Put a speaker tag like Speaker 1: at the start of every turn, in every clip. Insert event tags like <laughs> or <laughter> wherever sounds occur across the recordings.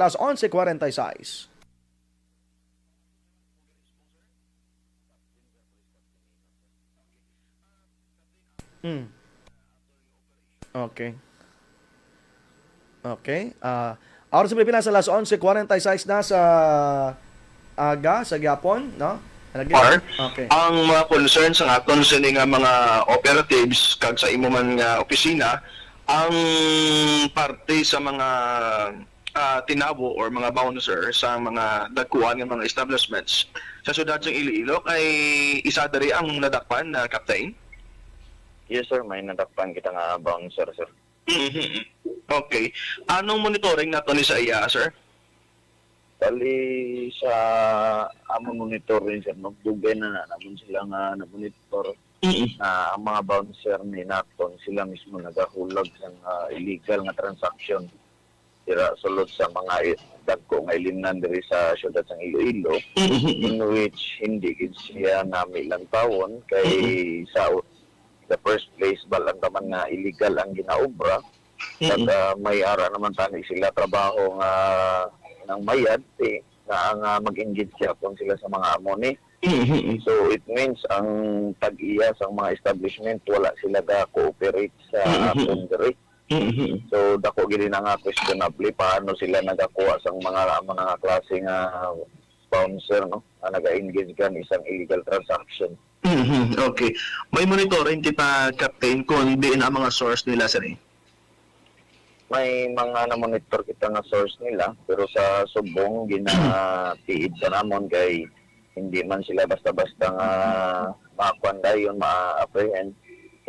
Speaker 1: Alas 11.46. Hmm. Okay. Okay. Ah, uh, sa Pilipinas alas 11.46 na sa aga sa Gyapon, no? Lagi-
Speaker 2: Or,
Speaker 1: Okay.
Speaker 2: ang mga concerns ng aton sa nga mga operatives kag sa imo man nga opisina ang parte sa mga ah, tinabo or mga bouncer sa mga dagkuan nga mga establishments sa syudad ng Iloilo kay isa diri ang nadakpan na captain.
Speaker 3: Yes sir, may nadakpan kita nga bouncer sir.
Speaker 2: Mhm. okay. Anong monitoring nato ni sa iya, sir?
Speaker 3: Bali sa amon monitoring sir, nagdugay na na naman sila nga na-monitor na ang mga bouncer ni naton sila mismo nagahulag sa ah, illegal nga transaction sira sulod sa mga dagko nga ilinan diri sa syudad ng Iloilo <laughs> in which hindi gid siya namilang tawon kay sa the first place balang taman nga illegal ang ginaobra. At ah, may ara naman tani sila trabaho nga ng mayad eh, na ang ah, mag-engage siya kung sila sa mga amoni. So it means ang tag-iya sa mga establishment wala sila ga cooperate sa
Speaker 2: Mhm.
Speaker 3: Diri. So dako gid na nga questionable paano sila nagakuha sa mga amo nga klase nga bouncer no nga naga-engage kan isang illegal transaction.
Speaker 2: Mhm, Okay. May monitoring kita, Captain, kung diin ang mga source nila, sir. eh.
Speaker 3: may mga na-monitor kita nga source nila pero sa subong ginatiid sa namon kay hindi man sila basta-basta nga makuan dayon ma-apprehend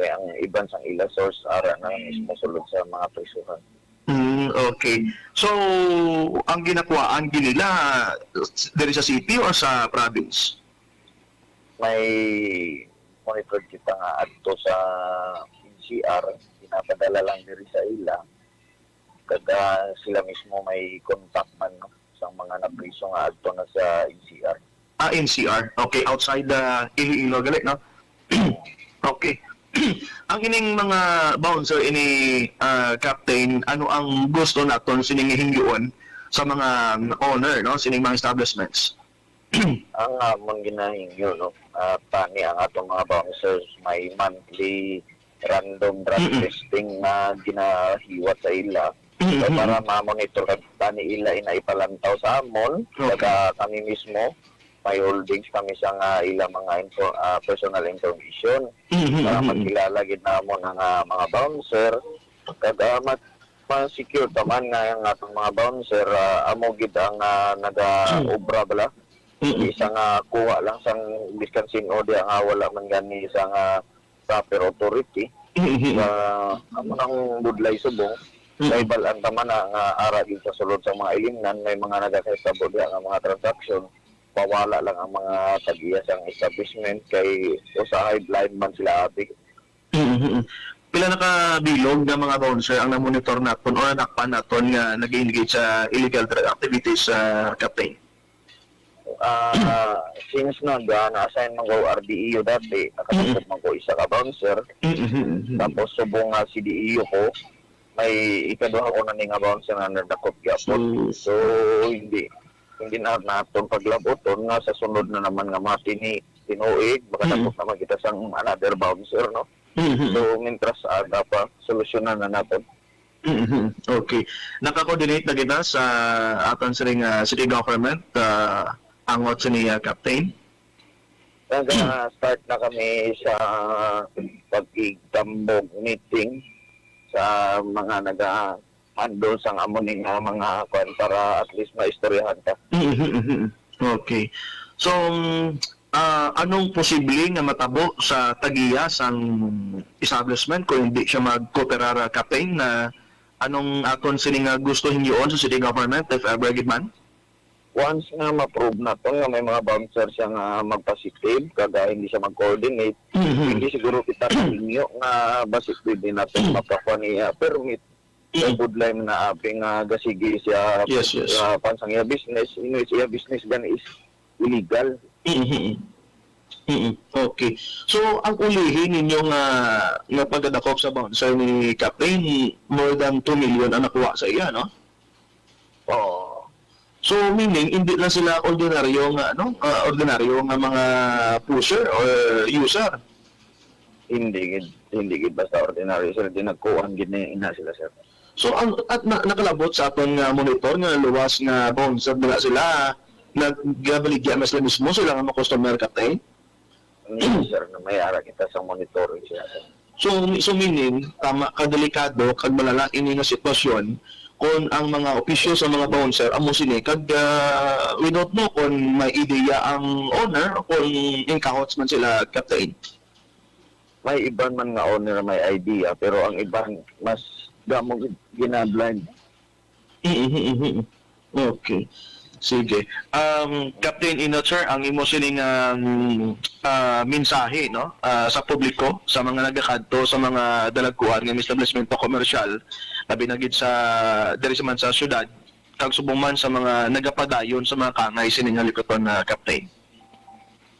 Speaker 3: kay ang iban sang ila source ara na mismo sulod sa mga prisuhan.
Speaker 2: Mm, okay. So, ang ginakuhaan nila diri sa city or sa province?
Speaker 3: May monitor kita nga adto sa NCR pinapadala lang diri sa ila kada sila mismo may contact man no, sa mga napriso nga adto na sa NCR.
Speaker 2: Ah, NCR. Okay, outside the Iloilo, galit, no? <clears throat> okay. <clears throat> ang ining mga bouncer ini ah, captain ano ang gusto naton sining hinggion sa mga owner no? Sining mga establishments? <clears throat>
Speaker 3: Ang amon ginahingyo no? Uh, tani ang atong mga bouncers may monthly random drug testing na ginahiwat sa ila. So para ma-monitor kag tani ila ina ipalantaw sa amon
Speaker 2: Okay.
Speaker 3: kami mismo may holdings kami sa nga ila mga info, ah, personal information. Para magkilala gid namon ang ah, mga bouncer. Kag uh, mag ma-secure taman nga ang atong mga bouncer ah, amo gid ang ah, naga-obra bala. Isang uh, kuha lang sang biskan sino di nga wala man gani isang uh, proper authority. Sa amo nang budlay subong. Kay balan taman na nga ara sa sulod sa mga ilimnan may mga nagakasabo diha nga mga transaction pawala lang ang mga tagiya sang establishment kay usahay blind man sila abi. <clears throat>
Speaker 2: Pila nakabilog nga mga bouncer ang na-monitor naton o nakpan naton nga nag-engage sa illegal drug activities sa captain.
Speaker 3: Ah, <clears throat> since no da na-assign man ko RDEO dati nakatapos man ko isa ka bouncer. Tapos subong nga si DEO ko, may ikaduha ko na nga bouncer na nadakot.
Speaker 2: So,
Speaker 3: So hindi hindi na naton paglaboton nga sa sunod na naman nga matini tinuig makadakot naman kita sang another bouncer no. So mintras aga pa solusyonan na naton.
Speaker 2: okay. Naka-coordinate na kita sa aton sa ring ah, city government uh, angot sa niya captain.
Speaker 3: Naga <clears throat> start na kami sa pagkigtambog meeting sa mga naga handle sang amuning nga mga kwan para at least maistoryahan ta. <laughs>
Speaker 2: okay. So, ah, anong posible nga matabo sa tagiya sang establishment kung hindi siya mag-cooperara captain na anong aton sini nga gusto hingion sa city government if ever gid man?
Speaker 3: once nga ma-prove na to nga may mga bouncer siya nga magpositive kaga hindi siya mag-coordinate hindi siguro kita kahinyo nga basik pwede natin <clears throat> mapakuha niya permit sa budlay mo na aping nga gasigi siya
Speaker 2: Yes, yes.
Speaker 3: uh, pansang iya business in which iya business gan is illegal
Speaker 2: Mhm. Mhm. Okay. So, ang ulihin ninyo nga nga pagdadakop sa bouncer ni Captain, more than 2 million ang nakuha sa iya, no?
Speaker 3: oh
Speaker 2: So meaning hindi lang sila ordinaryo nga ano, ah, ordinaryo nga mga pusher or user.
Speaker 3: Hindi gid hindi gid basta ordinary sir di nagkuhan gid ni ina sila sir.
Speaker 2: So ang at na, nakalabot sa aton nga monitor nga luwas nga bouncer nila sila naggabaligya na sila mismo sila nga mga customer captain.
Speaker 3: Hindi <clears throat> sir na may ara kita sa monitoring sila sir.
Speaker 2: So, so meaning, tama, kadelikado, kag malala ini nga sitwasyon, kung ang mga opisyo sa mga bouncer, amo sini, kag uh, we don't know kung may ideya ang owner o kung inkahots man sila captain.
Speaker 3: May iban man nga owner may idea pero ang iban mas damo gid ginablind.
Speaker 2: Mhm, Okay. Sige. Um, Captain Inot, sir, ang imo sining um, ah, mensahe no ah, sa publiko sa mga nagakadto sa mga dalagkuan nga establishmento komersyal labi na gid sa diri sa man sa syudad kag subong man sa mga nagapadayon sa mga kangay sining nga likoton na captain.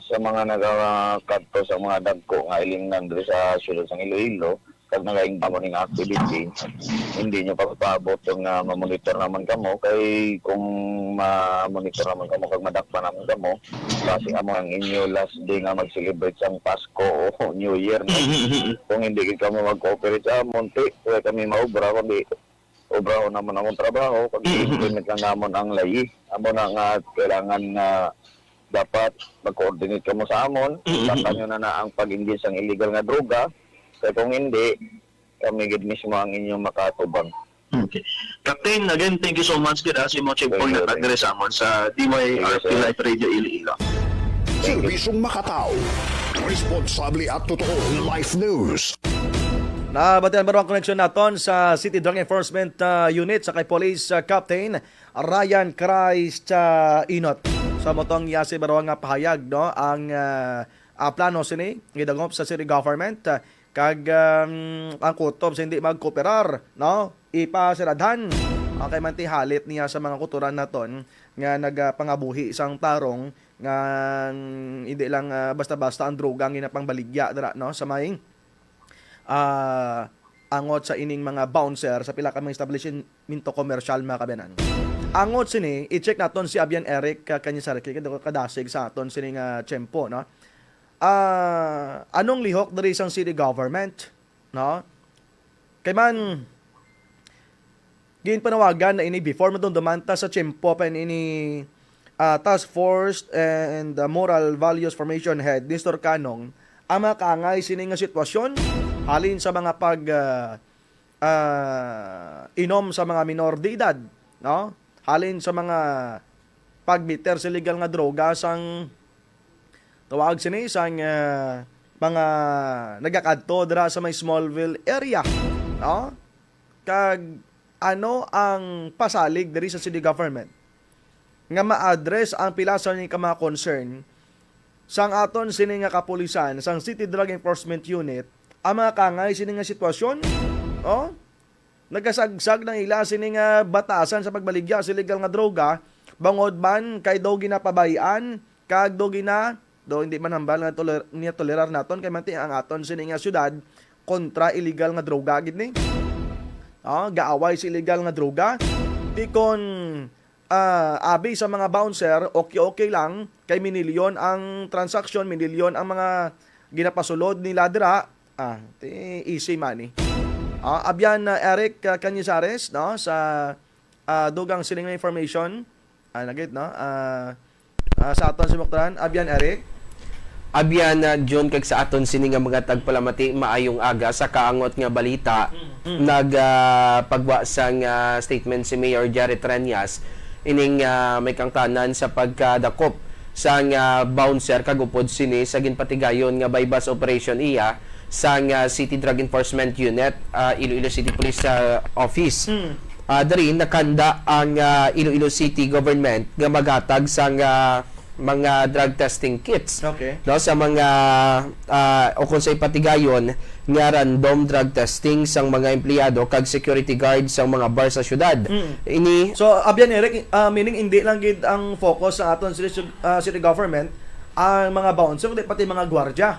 Speaker 3: sa mga nagakadto sa mga dagko nga ilingnan diri sa syudad sa Iloilo kag nagaing mo ning activity hindi nyo papaabot yung nga mamonitor naman kamo kay kung ma-monitor naman kamo kag madakpa naman kamo kasi amo ang inyo last day nga mag-celebrate sang Pasko o <laughs> New Year. No? <laughs> kung hindi gid kamo mag-cooperate sa monte kaya kami maobra kundi obra ko naman akong trabaho pag <laughs> i-implement lang namon ang layi amo na nga kailangan na dapat mag-coordinate kamo sa amon. Nyo na na ang pag-engage ang illegal nga droga kaya kung hindi kami gid mismo ang inyong makatubang
Speaker 2: Okay. Captain, again, thank you so much gid ah, si Mo
Speaker 3: Thank you,
Speaker 2: na tag sa amon sa DYRP. Live Radio Iloilo.
Speaker 4: Serbisyong makatao. Responsable at totoo life news.
Speaker 1: Nabatian ba ang koneksyon naton sa City Drug Enforcement uh, Unit sa kay Police uh, Captain Ryan Christ uh, Inot. Sa motong yasi barawang nga pahayag no ang uh, uh, plano sini gidagop sa city government uh, kag um, ang kutob sa hindi magkooperar no ipasiradhan ang kay manti halit niya sa mga kuturan naton nga nagapangabuhi isang tarong nga mm, hindi lang uh, basta-basta ang droga ang ginapangbaligya dira no sa maing ah angot sa ining mga bouncer sa pila ka mga establishmento commercial mga kabenan. Angot sini, i-check naton si Abian Eric uh, kanya sa kadasig sa aton sini nga tiyempo, no? Ah, anong lihok diri sang city government, no? Kay man gin panawagan na ini before mo dumanta sa tiyempo pa ini ah, task force and uh, moral values formation head Nestor Kanong ang mga kaangay sini nga sitwasyon halin sa mga pag ah, ah, inom sa mga minor de edad, no? Halin sa mga pagbiter sa legal nga droga sang tawag sini sang ah, mga nagakadto dira sa may Smallville area, no? Kag ano ang pasalig diri sa city government? Nga ma-address ang pila sa ni mga concern. Sang aton sini nga kapulisan sang City Drug Enforcement Unit ang mga kangay sini nga sitwasyon oh nagasagsag ng ila sini nga batasan sa pagbaligya sa illegal nga droga. Bangod man kay daw ginapabayan kag daw gina do hindi man hambal nga toler, niya tolerar naton kay manti ang aton sini nga syudad kontra illegal nga droga gid ni Ah, gaaway sa illegal nga droga. Di kon ah, abi sa mga bouncer, okay-okay lang kay minilyon ang transaction, minilyon ang mga ginapasulod nila dira. Ah, ti easy money. Ah, abyan na Eric uh, Canyizares no sa ah, dugang siling nga information. Ah, nagit no. Ah, ah, sa aton si Moktaran, abyan Eric.
Speaker 5: Abyan na John kag sa aton sini nga mga tagpalamati maayong aga sa kaangot nga balita nag ah, pagwa sang ah, statement si Mayor Jared Trenias ining ah, may kangtanan sa pagkadakop sa nga bouncer kagupod sini sa ginpatigayon nga bypass operation iya sa nga City Drug Enforcement Unit ah, Iloilo City Police ah, Office. Ah, dari nakanda ang ah, Iloilo City government nga magatag sa nga mga drug testing kits.
Speaker 1: Okay.
Speaker 5: no sa mga ah, o kung sa ipatigayon nga random drug testing sang mga empleyado kag security guard sang mga bar sa syudad. Ini
Speaker 1: So, abyan Eric, ah, meaning hindi lang gid ang focus sa aton city, ah, city government ang mga bouncer, kundi pati mga gwardya.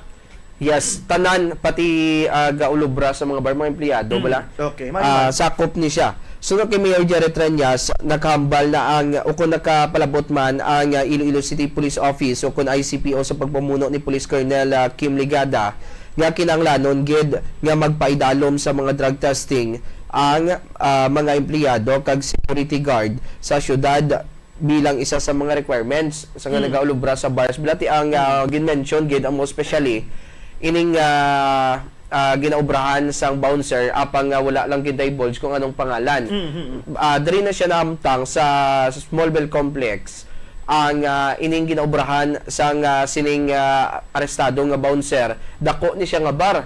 Speaker 5: yes tanan pati ah, gaulubra sa mga bar mga empleyado wala.
Speaker 1: Okay, mali.
Speaker 5: sakop ni siya Sunod kay Mayor Jerry Treñas, nakahambal na ang o kung nakapalabot man ang uh, Iloilo City Police Office o kung ICPO sa pagpamuno ni Police Colonel uh, Kim Ligada nga kinanglanon gid nga magpaidalom sa mga drug testing ang uh, mga empleyado kag security guard sa syudad bilang isa sa mga requirements sa nga nagaulubra sa bars. Bilati ang uh, gin-mention gid ang mo especially ining uh, uh, ginaubrahan sang bouncer apang nga wala lang gid divulge kung anong pangalan. Ah, diri na siya naamtang sa Smallville Complex ang uh, ining ginaubrahan sang uh, sining uh, arestado nga bouncer dako ni siya nga bar.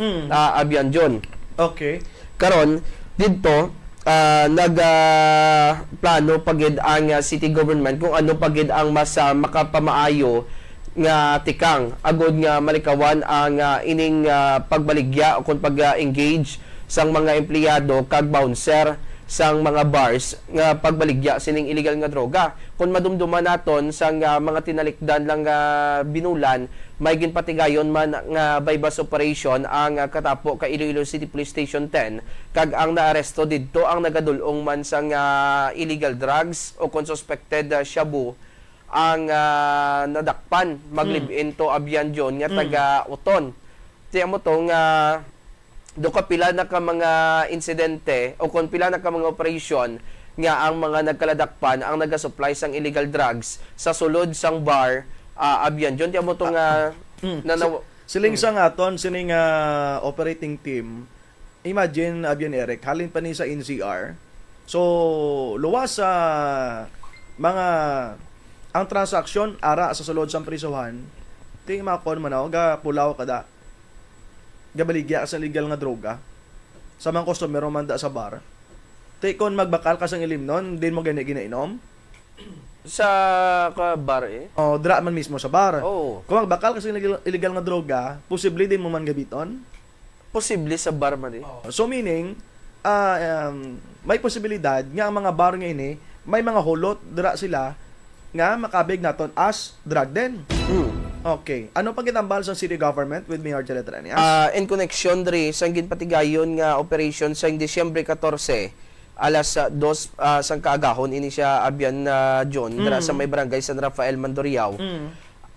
Speaker 1: Mm.
Speaker 5: Ah, Abian John.
Speaker 1: Okay.
Speaker 5: Karon didto ah, nag ah, plano pagid ang ah, city government kung ano pagid ang mas ah, makapamaayo nga tikang. Agod nga malikawan ang ah, ining ah, pagbaligya o kung pag-engage sang mga empleyado kag bouncer sang mga bars nga pagbaligya sining illegal nga droga. Kung madumduman naton sang ah, mga tinalikdan lang nga binulan may ginpatigayon man nga bypass operation ang ah, katapo ka Iloilo City Police Station 10 kag ang naaresto didto ang nagadulong man sang ah, illegal drugs o kung suspected ah, shabu ang ah, nadakpan maglive-in to Abian John nga taga Uton tiyan mo to nga do ka pila na ka mga insidente o kung pila na ka mga operation nga ang mga nagkaladakpan ang nagasupply sang illegal drugs sa sulod sang bar uh, Abian John tiyan mo to nga na, na-
Speaker 1: Siling sa aton, sining ah, operating team, imagine, Abian Eric, halin pa ni sa NCR. So, luwas sa mga ang transaksyon ara sa sulod sa prisuhan, ting makon man ako, ga pulaw kada. Gabaligya sa legal nga droga. Sa mga customer man da sa bar. Tay kon magbakal ka sang ilim nun, din mo gani ginainom.
Speaker 5: sa ka bar eh
Speaker 1: O dra man mismo sa bar.
Speaker 5: oh
Speaker 1: Kung magbakal ka sa illegal, nga droga, posible din mo man gabiton.
Speaker 5: posible sa bar man eh
Speaker 1: So meaning, ah, um, may posibilidad nga ang mga bar nga ini, may mga hulot dira sila nga makabig naton as drug den.
Speaker 5: Hmm.
Speaker 1: Okay. Ano pang gitambal sa city government with Mayor Janet Ranias?
Speaker 5: Ah, in connection diri sa ginpatigayon nga operation sa Disyembre 14 alas sa dos ah, sang kaagahon ini siya abyan na John dira sa may barangay San Rafael Mandurriao.
Speaker 1: Mm.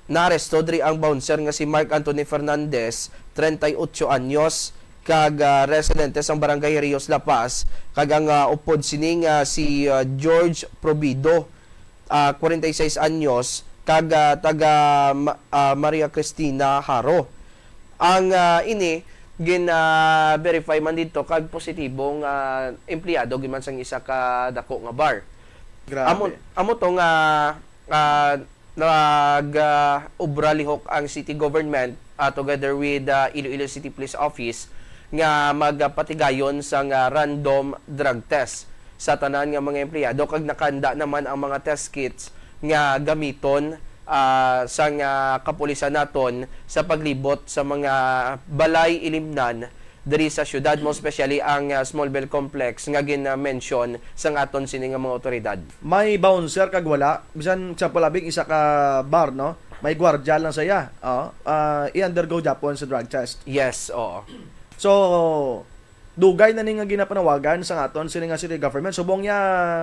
Speaker 5: Naaresto diri ang bouncer nga si Mark Anthony Fernandez, 38 anyos, kag ah, residente sang barangay Rios La Paz, kag ang ah, upod sini nga si ah, George Probido, ah, 46 anyos, kag ah, taga ah, Maria Cristina Haro. Ang ah, ini gin ah, verify man dito kag positibong ah, empleyado giman sang isa ka dako nga bar.
Speaker 1: Grabe.
Speaker 5: Amo amo to nga uh, nag uh, ubra lihok ang city government uh, together with uh, Iloilo City Police Office nga magpatigayon sa nga random drug test sa tanan nga mga empleyado kag nakanda naman ang mga test kits nga gamiton ah, sa nga kapulisan naton sa paglibot sa mga balay ilimnan diri sa syudad mo especially ang uh, Smallville Complex nga gina-mention sa aton sini nga mga otoridad.
Speaker 1: May bouncer kag wala. Bisan sa palabing isa ka bar, no? May gwardiya lang saya. Oh, ah, i-undergo Japon sa drug test.
Speaker 5: Yes, oo.
Speaker 1: So, dugay na ni nga ginapanawagan sa aton sini nga city government. Subong ya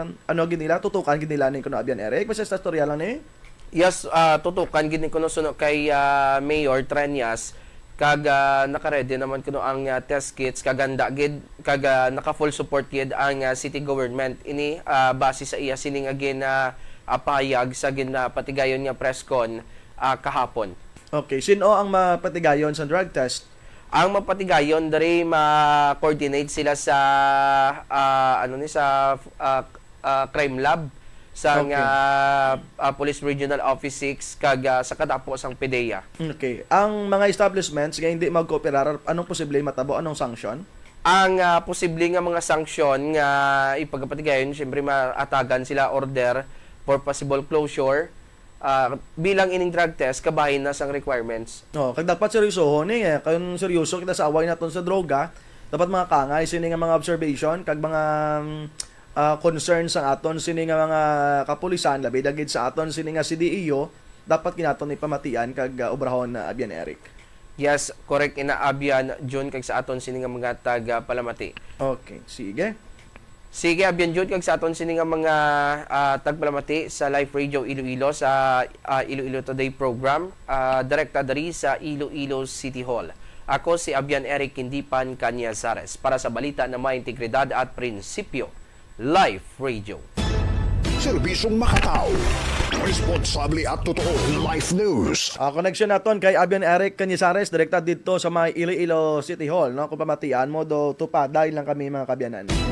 Speaker 1: ano ginila tutukan ginila ni kuno Abian Eric. Basta sa storya lang ni.
Speaker 5: Yes, ah, tutukan gini kuno suno kay ah, Mayor Trenyas kag ah, nakaredy naman kuno ang ah, test kits kaganda gid kag ah, naka full support gid ang ah, city government ini ah, base sa iya sining again na apayag sa ginapatigayon nga presscon ah, kahapon.
Speaker 1: Okay, sino ang mapatigayon sa drug test?
Speaker 5: Ang mapatigayon diri ma-coordinate sila sa ah, ano ni sa ah, ah, crime lab sa
Speaker 1: Okay.
Speaker 5: nga ah, Police Regional Office 6 kag ah, sa kadapo sang PDEA.
Speaker 1: Okay. Ang mga establishments nga hindi mag-cooperar, anong posible matabo? Anong sanction?
Speaker 5: Ang ah, posible nga mga sanksyon nga ipagpatigayon, syempre maatagan sila order for possible closure ah, bilang ining drug test kabahin na sang requirements.
Speaker 1: No, kag dapat seryoso ni eh. Kung seryoso kita sa away naton sa droga, dapat mga kangay sini nga mga observation kag mga mm, ah, concerns sa aton sini nga mga kapulisan labi dagit sa aton sini nga CDEO dapat kinaton ipamatian kag ah, obrahon na Abian Eric.
Speaker 5: Yes, correct ina abyan June kag sa aton sini nga mga taga palamati.
Speaker 1: Okay, sige.
Speaker 5: Sige, abyan jud kag sa aton sini nga mga ah, tagpalamati sa Live Radio Iloilo sa ah, Iloilo Today program, ah, direkta diri sa Iloilo City Hall. Ako si Abian Eric Kindipan Canyasares para sa balita na may integridad at prinsipyo. Live Radio.
Speaker 4: Serbisyong makataw. Responsable at totoo life news.
Speaker 1: Ah, connection naton kay Abian Eric Canyasares, direkta dito sa may Iloilo City Hall, no? Kung pamatian mo do tupad dahil lang kami mga kabyanan.